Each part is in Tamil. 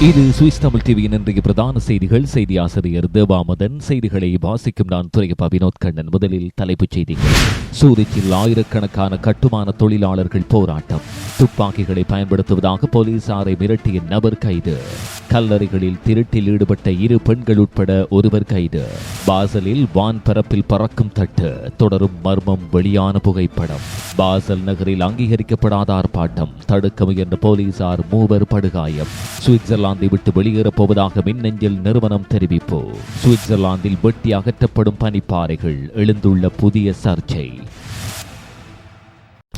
இது சுவிஸ் தமிழ் டிவியின் இன்றைய பிரதான செய்திகள். செய்தி ஆசிரியர் தேவாமதன் செய்திகளை வாசிக்கும் நான் துறையப்பா வினோத் கண்ணன். முதலில் தலைப்புச் செய்திகள். சூரிச்சில் ஆயிரக்கணக்கான கட்டுமான தொழிலாளர்கள் போராட்டம். துப்பாக்கிகளை பயன்படுத்துவதாக போலீசாரை மிரட்டிய நபர் கைது. கல்லறைகளில் திருட்டில் ஈடுபட்ட இரு பெண்கள் உட்பட ஒருவர் கைது. பாசலில் வான் பரப்பில் பறக்கும் தட்டு. தொடரும் மர்மம் வெளியான புகைப்படம். பாசல் நகரில் அங்கீகரிக்கப்படாத ஆர்ப்பாட்டம். தடுக்க முயன்ற போலீசார் மூவர் படுகாயம். சுவிட்சர்லாந்து விட்டு வெளியேறப் போவதாக மின்னஞ்சல் நிறுவனம் தெரிவிப்பு. சுவிட்சர்லாந்தில் வெட்டி அகற்றப்படும் பனிப்பாறைகள் எழுந்துள்ள புதிய சர்ச்சை.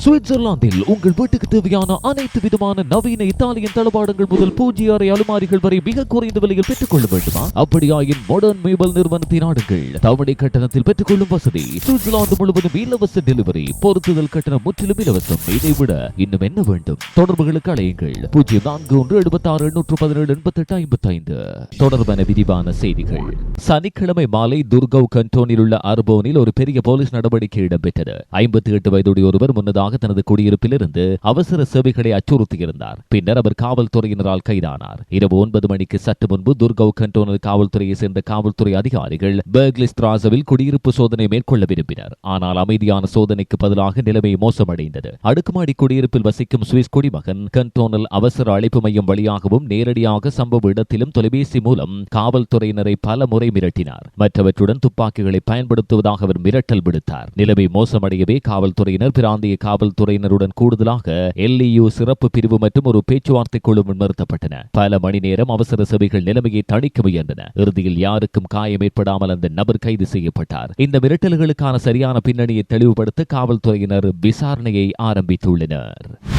சுவிட்சர்லாந்தில் உங்கள் வீட்டுக்கு தேவையான அனைத்து விதமான நவீன இத்தாலியன் தளபாடங்கள் முதல் பூஜ்ய அறை அலுமாரிகள் வரை மிக குறைந்த விலையில் பெற்றுக் கொள்ள வேண்டுமா? அப்படியாயின் மாடர்ன் மேபல் நிறுவனத்தை நாடுங்கள் தவணை கட்டணத்தில் பெற்றுக் கொள்ளும் வசதி சுவிட்சர்லாந்து முழுவதும் இலவச டெலிவரி பொருத்துதல் கட்டணம் முற்றிலும் இலவசம். இதை விட இன்னும் என்ன வேண்டும்? தொடர்புகளுக்கு அழையுங்கள். பூஜ்ஜியம் நான்கு ஒன்று எழுபத்தி ஆறு எண்ணூற்று பதினேழு எண்பத்தி எட்டு ஐம்பத்தி ஐந்து தொடர்பான விரிவான செய்திகள். சனிக்கிழமை மாலை துர்கவ் கண்டோனில் உள்ள அர்போனில் ஒரு பெரிய போலீஸ் நடவடிக்கை இடம்பெற்றது. ஐம்பத்தி எட்டு வயதுடைய ஒருவர் முன்னதாக தனது குடியிருப்பிலிருந்து அவசர சேவைகளை அச்சுறுத்தியிருந்தார். பின்னர் அவர் காவல்துறையினரால் கைதானார். இரவு ஒன்பது மணிக்கு சற்று முன்பு துர்கவ் கண்டோனல் காவல்துறையை சேர்ந்த காவல்துறை அதிகாரிகள் பெர்க்லிஸ் திராசவில் குடியிருப்பு சோதனை மேற்கொள்ள விரும்பினர். ஆனால் அமைதியான சோதனைக்கு பதிலாக நிலைமை மோசமடைந்தது. அடுக்குமாடி குடியிருப்பில் வசிக்கும் சுவிஸ் குடிமகன் கண்டோனல் அவசர அழைப்பு மையம் வழியாகவும் நேரடியாக சம்பவ இடத்திலும் தொலைபேசி மூலம் காவல்துறையினரை பல முறை மிரட்டினார். மற்றவற்றுடன் துப்பாக்கிகளை பயன்படுத்துவதாக அவர் மிரட்டல் விடுத்தார். நிலைமை மோசமடையவே காவல்துறையினர் பிராந்திய காவல்துறையினருடன் கூடுதலாக எல்இயு சிறப்பு பிரிவு மற்றும் ஒரு பேச்சுவார்த்தை குழு முன்னிறுத்தப்பட்டன. பல மணி நேரம் அவசர சபைகள் நிலைமையை தணிக்க முயன்றன. இறுதியில் யாருக்கும் காயம் ஏற்படாமல் அந்த நபர் கைது செய்யப்பட்டார். இந்த மிரட்டல்களுக்கான சரியான பின்னணியை தெளிவுபடுத்த காவல்துறையினர் விசாரணையை ஆரம்பித்துள்ளனர்.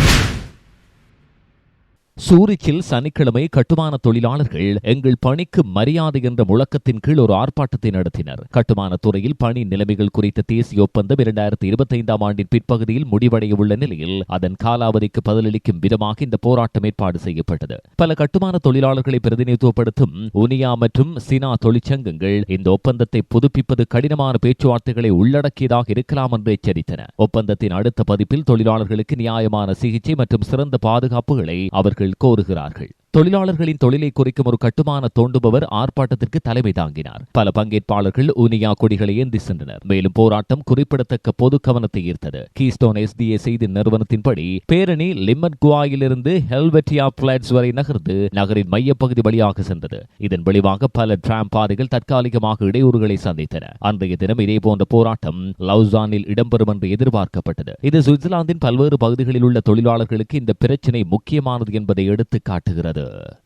சூரிச்சில் சனிக்கிழமை கட்டுமான தொழிலாளர்கள் எங்கள் பணிக்கு மரியாதை என்ற முழக்கத்தின் கீழ் ஒரு ஆர்ப்பாட்டத்தை நடத்தினர். கட்டுமான துறையில் பணி நிலைமைகள் குறித்த தேசிய ஒப்பந்தம் இரண்டாயிரத்தி இருபத்தி ஐந்தாம் ஆண்டின் பிற்பகுதியில் முடிவடைய உள்ள நிலையில் அதன் காலாவதிக்கு பதிலளிக்கும் விதமாக இந்த போராட்டம் ஏற்பாடு செய்யப்பட்டது. பல கட்டுமான தொழிலாளர்களை பிரதிநிதித்துவப்படுத்தும் உனியா மற்றும் சினா தொழிற்சங்கங்கள் இந்த ஒப்பந்தத்தை புதுப்பிப்பது கடினமான பேச்சுவார்த்தைகளை உள்ளடக்கியதாக இருக்கலாம் என்று எச்சரித்தன. ஒப்பந்தத்தின் அடுத்த பதிப்பில் தொழிலாளர்களுக்கு நியாயமான சிகிச்சை மற்றும் சிறந்த பாதுகாப்புகளை அவர்கள் கோருகிறார்கள். தொழிலாளர்களின் தொழிலை குறிக்கும் ஒரு கட்டுமான தோண்டுபவர் ஆர்ப்பாட்டத்திற்கு தலைமை தாங்கினார். பல பங்கேற்பாளர்கள் உனியா கொடிகளை ஏந்தி சென்றனர். மேலும் போராட்டம் குறிப்பிடத்தக்க பொது கவனத்தை ஈர்த்தது. கீஸ்டோன் எஸ்டிஏ செய்தி நிறுவனத்தின்படி பேரணி லிம்மன் குவாயிலிருந்து ஹெல்வெட்டியா பிளாட்ஸ் வரை நகர்ந்து நகரின் மையப்பகுதி வழியாக சென்றது. இதன் விளைவாக பல டிராம் பாதைகள் தற்காலிகமாக இடையூறுகளை சந்தித்தன. அன்றைய தினம் இதேபோன்ற போராட்டம் லவுசானில் இடம்பெறும் என்று எதிர்பார்க்கப்பட்டது. இது சுவிட்சர்லாந்தின் பல்வேறு பகுதிகளில் உள்ள தொழிலாளர்களுக்கு இந்த பிரச்சினை முக்கியமானது என்பதை எடுத்து காட்டுகிறது. 的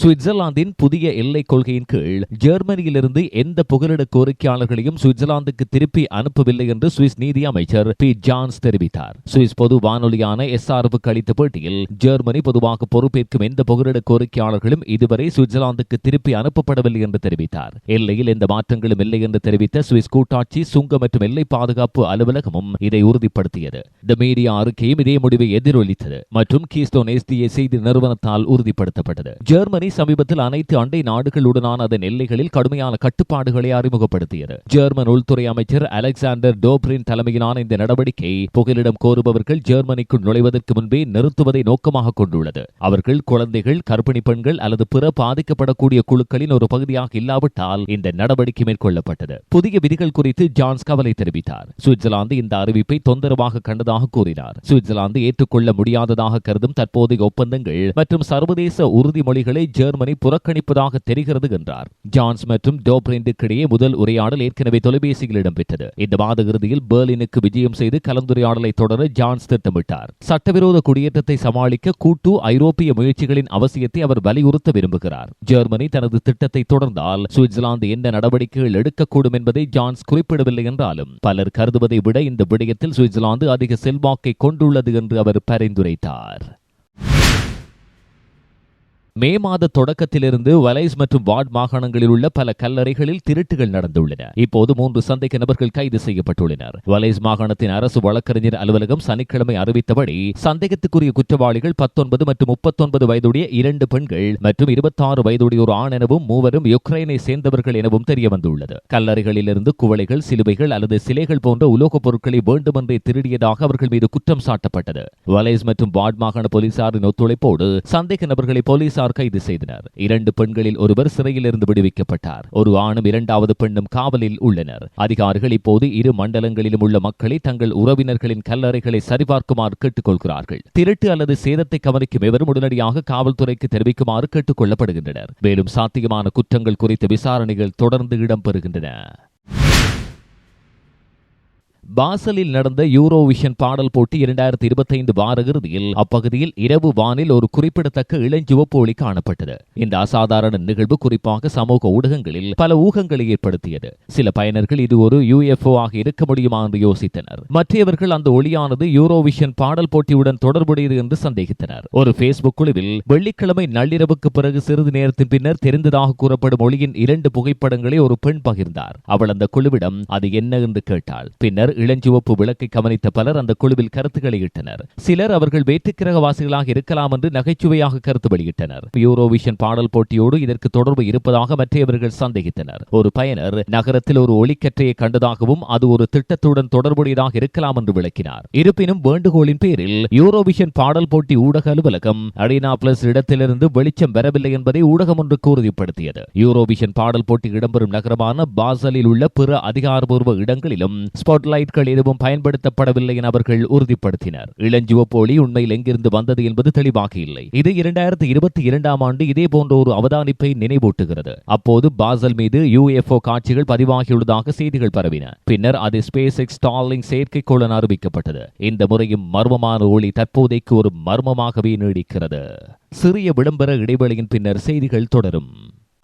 சுவிட்சர்லாந்தின் புதிய எல்லை கொள்கையின் கீழ் ஜெர்மனியிலிருந்து எந்த புகலிட கோரிக்கையாளர்களையும் சுவிட்சர்லாந்துக்கு திருப்பி அனுப்பவில்லை என்று சுவிஸ் நீதி அமைச்சர் பி. ஜான்ஸ் தெரிவித்தார். சுவிஸ் பொது வானொலியான எஸ்ஆர்வுக்கு அளித்த பேட்டியில் ஜெர்மனி பொதுவாக பொறுப்பேற்கும் எந்த புகலிட கோரிக்கையாளர்களும் இதுவரை சுவிட்சர்லாந்துக்கு திருப்பி அனுப்பப்படவில்லை என்று தெரிவித்தார். எல்லையில் எந்த மாற்றங்களும் இல்லை என்று தெரிவித்த சுவிஸ் கூட்டாட்சி சுங்க மற்றும் எல்லை பாதுகாப்பு அலுவலகமும் இதை உறுதிப்படுத்தியது. த மீடியா அறிக்கையும் இதே முடிவை எதிரொலித்தது மற்றும் கீஸ்டோன் எஸ்டிஏ செய்தி நிறுவனத்தால் உறுதிப்படுத்தப்பட்டது. ஜெர்மனி ஜெர்மனி சமீபத்தில் அனைத்து அண்டை நாடுகளுடனான அதன் எல்லைகளில் கடுமையான கட்டுப்பாடுகளை அறிமுகப்படுத்தியது. ஜெர்மன் உள்துறை அமைச்சர் அலெக்சாண்டர் டோப்ரின் தலைமையிலான இந்த நடவடிக்கை புகலிடம் கோருபவர்கள் ஜெர்மனிக்குள் நுழைவதற்கு முன்பே நிறுத்துவதை நோக்கமாக கொண்டுள்ளது. அவர்கள் குழந்தைகள் கர்ப்பிணி பெண்கள் அல்லது பிற பாதிக்கப்படக்கூடிய குழுக்களின் ஒரு பகுதியாக இல்லாவிட்டால் இந்த நடவடிக்கை மேற்கொள்ளப்பட்டது. புதிய விதிகள் குறித்து ஜான்ஸ் கவலை தெரிவித்தார். சுவிட்சர்லாந்து இந்த அறிவிப்பை தொந்தரவாக கண்டதாக கூறினார். சுவிட்சர்லாந்து ஏற்றுக்கொள்ள முடியாததாக கருதும் தற்போதைய ஒப்பந்தங்கள் மற்றும் சர்வதேச உறுதிமொழிகளை ஜெர்மனி புறக்கணிப்பதாக தெரிகிறது என்றார். ஜான்ஸ் மற்றும் டோப்ரிண்டுக்கு இடையே முதல் உரையாடல் ஏற்கனவே தொலைபேசியில் இடம்பெற்றது. இந்த மாத இறுதியில் பெர்லினுக்கு விஜயம் செய்து கலந்துரையாடலை தொடர ஜான்ஸ் திட்டமிட்டார். சட்டவிரோத குடியேற்றத்தை சமாளிக்க கூட்டு ஐரோப்பிய முயற்சிகளின் அவசியத்தை அவர் வலியுறுத்த விரும்புகிறார். ஜெர்மனி தனது திட்டத்தை தொடர்ந்தால் சுவிட்சர்லாந்து என்ன நடவடிக்கைகள் எடுக்கக்கூடும் என்பதை ஜான்ஸ் குறிப்பிடவில்லை என்றாலும் பலர் கருதுவதை விட இந்த விடயத்தில் சுவிட்சர்லாந்து அதிக செல்வாக்கை கொண்டுள்ளது என்று அவர் பரிந்துரைத்தார். மே மாத தொடக்கத்திலிருந்து வலைஸ் மற்றும் வார்ட் மாகாணங்களில் உள்ள பல கல்லறைகளில் திருட்டுகள் நடந்துள்ளன. இப்போது மூன்று சந்தேக நபர்கள் கைது செய்யப்பட்டுள்ளனர். வலைஸ் மாகாணத்தின் அரசு வழக்கறிஞர் அலுவலகம் சனிக்கிழமை அறிவித்தபடி சந்தேகத்துக்குரிய குற்றவாளிகள் பத்தொன்பது மற்றும் முப்பத்தொன்பது வயதுடைய இரண்டு பெண்கள் மற்றும் இருபத்தாறு வயதுடைய ஒரு ஆண் எனவும் மூவரும் யுக்ரைனை சேர்ந்தவர்கள் எனவும் தெரிய வந்துள்ளது கல்லறைகளிலிருந்து குவளைகள் சிலுவைகள் அல்லது சிலைகள் போன்ற உலோகப் பொருட்களை வேண்டுமென்றே திருடியதாக அவர்கள் மீது குற்றம் சாட்டப்பட்டது. வலைஸ் மற்றும் வார்ட் மாகாண போலீசாரின் ஒத்துழைப்போடு சந்தேக நபர்களை போலீசார் கைது செய்தனர். இரண்டு பெண்களில் ஒருவர் சிறையிலிருந்து விடுவிக்கப்பட்டார். ஒரு ஆணும் இரண்டாவது பெண்ணும் காவலில் உள்ளனர். அதிகாரிகள் இப்போது இரு மண்டலங்களிலும் உள்ள மக்களை தங்கள் உறவினர்களின் கல்லறைகளை சரிபார்க்குமாறு கேட்டுக்கொள்கிறார்கள். திருட்டு அல்லது சேதத்தை கவனிக்கும் எவரும் உடனடியாக காவல்துறைக்கு தெரிவிக்குமாறு கேட்டுக் கொள்ளப்படுகின்றனர் மேலும் சாத்தியமான குற்றங்கள் குறித்த விசாரணைகள் தொடர்ந்து இடம்பெறுகின்றன. பாசலில் நடந்த யூரோவிஷன் பாடல் போட்டி இரண்டாயிரத்தி இருபத்தைந்து வார இறுதியில் அப்பகுதியில் இரவு வானில் ஒரு குறிப்பிடத்தக்க இளஞ்சிவப்பு ஒளி காணப்பட்டது. இந்த அசாதாரண நிகழ்வு குறிப்பாக சமூக ஊடகங்களில் பல ஊகங்களை ஏற்படுத்தியது. சில பயனர்கள் இது ஒரு யுஎஃப்ஓ ஆக இருக்க முடியுமா என்று யோசித்தனர். மற்றவர்கள் அந்த ஒளியானது யூரோவிஷன் பாடல் போட்டியுடன் தொடர்புடையது என்று சந்தேகித்தனர். ஒரு பேஸ்புக் குழுவில் வெள்ளிக்கிழமை நள்ளிரவுக்கு பிறகு சிறிது நேரத்தின் பின்னர் தெரிந்ததாக கூறப்படும் ஒளியின் இரண்டு புகைப்படங்களை ஒரு பெண் பகிர்ந்தார். அவள் அந்த குழுவிடம் அது என்ன? என்று கேட்டாள். பின்னர் இளஞ்சிவப்பு விளக்கை கவனித்த பலர் அந்த குழுவில் கருத்துக்களை இட்டனர். சிலர் அவர்கள் வேற்றுக்கிரகவாசிகளாக இருக்கலாம் என்று நகைச்சுவையாக கருத்து வெளியிட்டனர். யூரோவிஷன் பாடல் போட்டியோடு இதற்கு தொடர்பு இருப்பதாக மற்றவர்கள் சந்தேகித்தனர். ஒரு பயனர் நகரத்தில் ஒரு ஒளிக்கற்றையை கண்டதாகவும் அது ஒரு திட்டத்துடன் தொடர்புடையதாக இருக்கலாம் என்று விளக்கினார். இருப்பினும் வேண்டுகோளின் பேரில் யூரோவிஷன் பாடல் போட்டி ஊடக அலுவலகம் அரினா பிளஸ் இடத்திலிருந்து வெளிச்சம் வரவில்லை என்பதை ஊடகம் ஒன்று உறுதிப்படுத்தியது. யூரோவிஷன் பாடல் போட்டி இடம்பெறும் நகரமான பாசலில் உள்ள பிற அதிகாரப்பூர்வ இடங்களிலும் ஸ்பாட்லைட்கள் எதுவும் பயன்படுத்தப்படவில்லை என அவர்கள் உறுதிப்படுத்தினர். இளஞ்சிவப்போலி உண்மையில் எங்கிருந்து வந்தது என்பது தெளிவாக இல்லை. இது இரண்டாயிரத்தி இருபத்தி இரண்டாம் ஆண்டு இதே போன்ற ஒரு அவதானிப்பை நினைவூட்டுகிறது. அப்போது பாசல் மீது யுஎஃப்ஓ காட்சிகள் பதிவாகியுள்ளதாக செய்திகள் பரவின. பின்னர் அது ஸ்பேஸ் எக்ஸ் ஸ்டார்லிங் செயற்கைக்கோளன் அறிவிக்கப்பட்டது இந்த முறையும் மர்மமான ஒளி தற்போதைக்கு ஒரு மர்மமாகவே நீடிக்கிறது. சிறிய விளம்பர இடைவெளியின் பின்னர் செய்திகள் தொடரும்.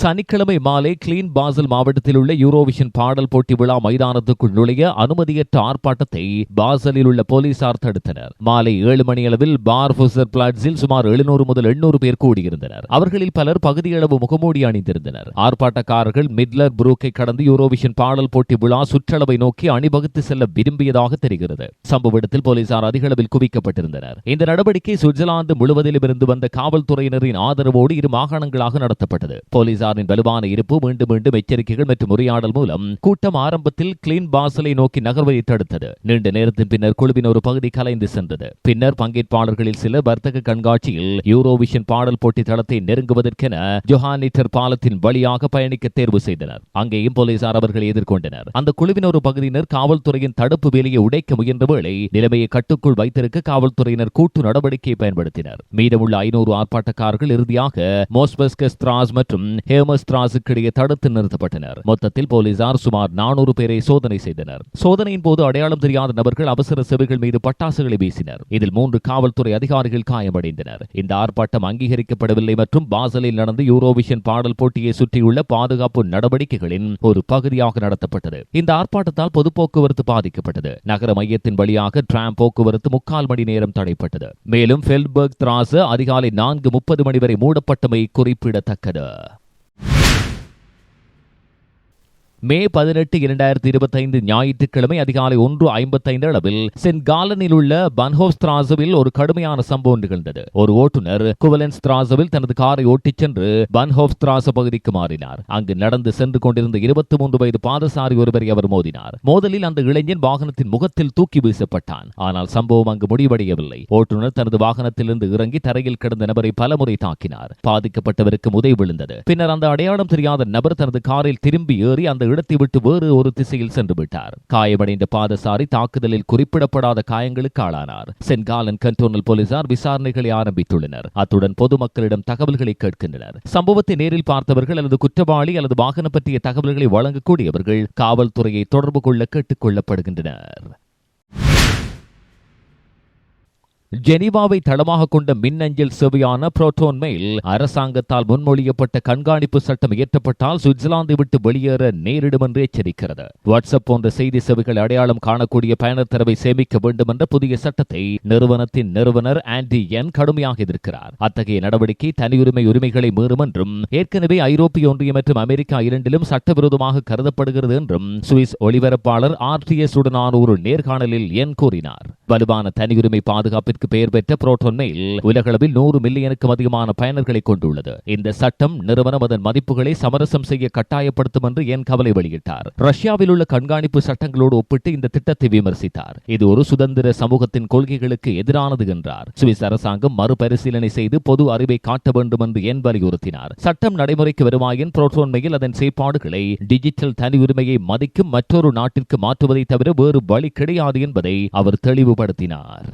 சனிக்கிழமை மாலை கிளீன் பாசல் மாவட்டத்தில் உள்ள யூரோவிஷன் பாடல் போட்டி விழா மைதானத்துக்குள் நுழைய அனுமதியற்ற ஆர்ப்பாட்டத்தை பாசலில் உள்ள போலீசார் தடுத்தனர். மாலை ஏழு மணி அளவில் பார் ஃபுசர் பிளாட்ஸில் சுமார் எழுநூறு முதல் எண்ணூறு பேர் கூடியிருந்தனர். அவர்களில் பலர் பகுதியளவு முகமூடி அணிந்திருந்தனர். ஆர்ப்பாட்டக்காரர்கள் மிட்லர் புரூக்கை கடந்து யூரோவிஷன் பாடல் போட்டி விழா சுற்றளவை நோக்கி அணிவகுத்து செல்ல விரும்பியதாக தெரிகிறது. சம்பவ இடத்தில் போலீசார் அதிக அளவில் குவிக்கப்பட்டிருந்தனர். இந்த நடவடிக்கை சுவிட்சர்லாந்து முழுவதிலும் இருந்து வந்த காவல்துறையினரின் ஆதரவோடு இரு மாகாணங்களாக நடத்தப்பட்டது. போலீசார் போலீசாரின் வலுவான இருப்பு மீண்டும் மீண்டும் எச்சரிக்கைகள் மற்றும் உரையாடல் மூலம் கூட்டம் ஆரம்பத்தில் கிளீன் பாசலை நோக்கி நகர்வதை தடுத்தது. நீண்ட நேரத்தின் பின்னர் குழுவின் ஒரு பகுதி கலைந்து சென்றது. பின்னர் பங்கேற்பாளர்களில் சில வர்த்தக கண்காட்சியில் யூரோவிஷன் பாடல் போட்டி தளத்தை நெருங்குவதற்கென ஜொஹானிட்டர் பாலத்தின் வழியாக பயணிக்க தேர்வு செய்தனர். அங்கேயும் போலீசார் அவர்களை எதிர்கொண்டனர். அந்த குழுவின் ஒரு பகுதியினர் காவல்துறையின் தடுப்பு வேலையை உடைக்க முயன்ற வேளை நிலைமையை கட்டுக்குள் வைத்திருக்க காவல்துறையினர் கூட்டு நடவடிக்கையை பயன்படுத்தினர். மீதமுள்ள ஐநூறு ஆர்ப்பாட்டக்காரர்கள் இறுதியாக மோஸ்பஸ்கஸ் திராஸ் மற்றும் ஹேமஸ்திராஸுக்கு இடையே தடுத்து நிறுத்தப்பட்டனர். மொத்தத்தில் போலீசார் சுமார் நானூறு பேரை சோதனை செய்தனர். சோதனையின் போது அடையாளம் தெரியாத நபர்கள் அவசர சேவைகள் மீது பட்டாசுகளை வீசினர். இதில் மூன்று காவல்துறை அதிகாரிகள் காயமடைந்தனர். இந்த ஆர்ப்பாட்டம் அங்கீகரிக்கப்படவில்லை மற்றும் பாசலில் நடந்த யூரோவிஷன் பாடல் போட்டியை சுற்றியுள்ள பாதுகாப்பு நடவடிக்கைகளின் ஒரு பகுதியாக நடத்தப்பட்டது. இந்த ஆர்ப்பாட்டத்தால் பொது போக்குவரத்து பாதிக்கப்பட்டது. நகர மையத்தின் வழியாக டிராம் போக்குவரத்து முக்கால் மணி நேரம் தடைப்பட்டது. மேலும் ஃபெல்பர்க் திராசு அதிகாலை நான்கு முப்பது மணி வரை மூடப்பட்டமை குறிப்பிடத்தக்கது. மே பதினெட்டு இரண்டாயிரத்தி இருபத்தைந்து ஞாயிற்றுக்கிழமை அதிகாலை ஒன்று ஐம்பத்தைந்து அளவில் சென்ட் காலனில் உள்ள பன்ஹோஸ் திராசவில் ஒரு கடுமையான சம்பவம் நிகழ்ந்தது. ஒரு ஓட்டுநர் குவலன்ஸ் திராசவில் தனது காரை ஓட்டிச் சென்று பன்ஹோப் திராச பகுதிக்கு மாறினார். அங்கு நடந்து சென்று கொண்டிருந்த இருபத்தி மூன்று வயது பாதசாரி ஒருவரை அவர் மோதினார். மோதலில் அந்த இளைஞன் வாகனத்தின் முகத்தில் தூக்கி வீசப்பட்டான். ஆனால் சம்பவம் அங்கு முடிவடையவில்லை. ஓட்டுநர் தனது வாகனத்திலிருந்து இறங்கி தரையில் கிடந்த நபரை பலமுறை தாக்கினார். பாதிக்கப்பட்டவருக்கு உதவி விழுந்தது. பின்னர் அந்த அடையாளம் தெரியாத நபர் தனது காரில் திரும்பி ஏறி அந்த இடத்தை விட்டு வேறு ஒரு திசையில் சென்று விட்டார். காயமடைந்த பாதசாரி தாக்குதலில் குறிப்பிடப்படாத காயங்களுக்கு ஆளானார். சென்காலன் கண்டோனல் போலீசார் விசாரணைகளை ஆரம்பித்துள்ளனர். அத்துடன் பொதுமக்களிடம் தகவல்களை கேட்கின்றனர். சம்பவத்தை நேரில் பார்த்தவர்கள் அல்லது குற்றவாளி அல்லது வாகனம் பற்றிய தகவல்களை வழங்கக்கூடியவர்கள் காவல்துறையை தொடர்பு கொள்ள கேட்டுக் கொள்ளப்படுகின்றனர். ஜெனீவாவை தளமாக கொண்ட மின்னஞ்சல் சேவையான புரோட்டோன் மெயில் அரசாங்கத்தால் முன்மொழியப்பட்ட கண்காணிப்பு சட்டம் இயற்றப்பட்டால் சுவிட்சர்லாந்தை விட்டு வெளியேற நேரிடும் என்று எச்சரிக்கிறது. வாட்ஸ்அப் போன்ற செய்தி சேவைகள் அடையாளம் காணக்கூடிய பயனர் தரவை சேமிக்க வேண்டும் என்ற புதிய சட்டத்தை நிறுவனத்தின் நிறுவனர் ஆண்டி என் கடுமையாக எதிர்க்கிறார். அத்தகைய நடவடிக்கை தனியுரிமை உரிமைகளை மீறும் என்றும் ஏற்கனவே ஐரோப்பிய ஒன்றியம் மற்றும் அமெரிக்கா இரண்டிலும் சட்டவிரோதமாக கருதப்படுகிறது என்றும் சுவிஸ் ஒளிபரப்பாளர் ஆர்டிஎஸ் உடனான ஒரு நேர்காணலில் என் கூறினார். வலுவான தனியுரிமை பாதுகாப்பிற்கு பெயர் பெற்ற புரோட்டோன் மெயில் உலகளவில் நூறு மில்லியனுக்கும் அதிகமான பயனர்களை கொண்டுள்ளது. இந்த சட்டம் நிறுவனம் அதன் மதிப்புகளை சமரசம் செய்ய கட்டாயப்படுத்தும் என்று என் கவலை வெளியிட்டார். ரஷ்யாவில் உள்ள கண்காணிப்பு சட்டங்களோடு ஒப்பிட்டு இந்த திட்டத்தை விமர்சித்தார். இது ஒரு சுதந்திர சமூகத்தின் கொள்கைகளுக்கு எதிரானது என்றார். சுவிஸ் அரசாங்கம் மறுபரிசீலனை செய்து பொது அறிவை காட்ட வேண்டும் என்று என் வலியுறுத்தினார். சட்டம் நடைமுறைக்கு வருவாயின் புரோட்டோன் மெயில் அதன் செயற்பாடுகளை டிஜிட்டல் தனி உரிமையை மதிக்கும் மற்றொரு நாட்டிற்கு மாற்றுவதை தவிர வேறு வழி கிடையாது என்பதை அவர் தெளிவுபடுத்தினார்.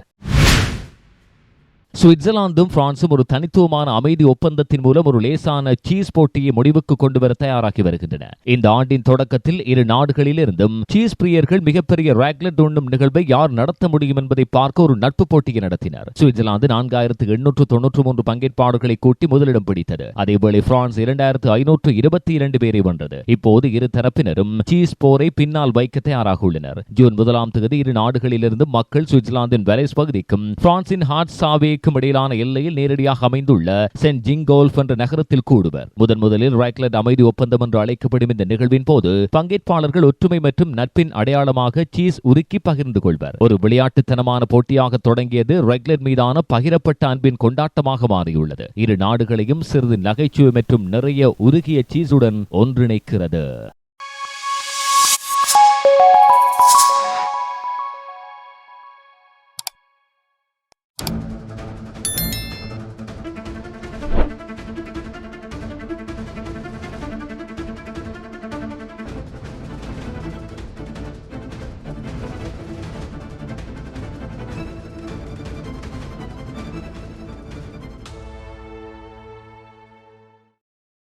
சுவிட்சர்லாந்தும் பிரான்சும் ஒரு தனித்துவமான அமைதி ஒப்பந்தத்தின் மூலம் ஒரு லேசான சீஸ் போட்டியை முடிவுக்கு கொண்டு வர தயாராகி வருகின்றன. இந்த ஆண்டின் தொடக்கத்தில் இரு நாடுகளிலிருந்தும் சீஸ் பிரியர்கள் மிகப்பெரிய ராக்லெட் உண்ணும் நிகழ்வை யார் நடத்த முடியும் என்பதை பார்க்க ஒரு நட்பு போட்டியை நடத்தினர். சுவிட்சர்லாந்து நான்காயிரத்து எண்ணூற்று தொன்னூற்று மூன்று பங்கேற்பாளர்களை கூட்டி முதலிடம் பிடித்தது. அதேவேளை பிரான்ஸ் இரண்டாயிரத்து ஐநூற்று இருபத்தி இரண்டு பேரை வென்றது. இப்போது இரு தரப்பினரும் சீஸ் போரை பின்னால் வைக்க தயாராக உள்ளனர். ஜூன் முதலாம் தேதி இரு நாடுகளிலிருந்து மக்கள் சுவிட்சர்லாந்தின் வெலைஸ் பகுதிக்கும் பிரான்சின் ஹார்ட் சாவே இடையிலான எல்லையில் நேரடியாக அமைந்துள்ள சென்ட் ஜிங்கோல்ஃப் என்ற நகரத்தில் கூடுவர். முதன் முதலில் ராக்லட் அமைதி ஒப்பந்தம் என்று அழைக்கப்படும் இந்த நிகழ்வின் போது பங்கேற்பாளர்கள் ஒற்றுமை மற்றும் நட்பின் அடையாளமாக சீஸ் உருக்கி பகிர்ந்து கொள்வர். ஒரு விளையாட்டுத்தனமான போட்டியாக தொடங்கியது ரெக்லட் மீதான பகிரப்பட்ட அன்பின் கொண்டாட்டமாக மாறியுள்ளது. இரு நாடுகளையும் சிறிது நகைச்சுவை மற்றும் நிறைய உருகிய சீஸுடன் ஒன்றிணைக்கிறது.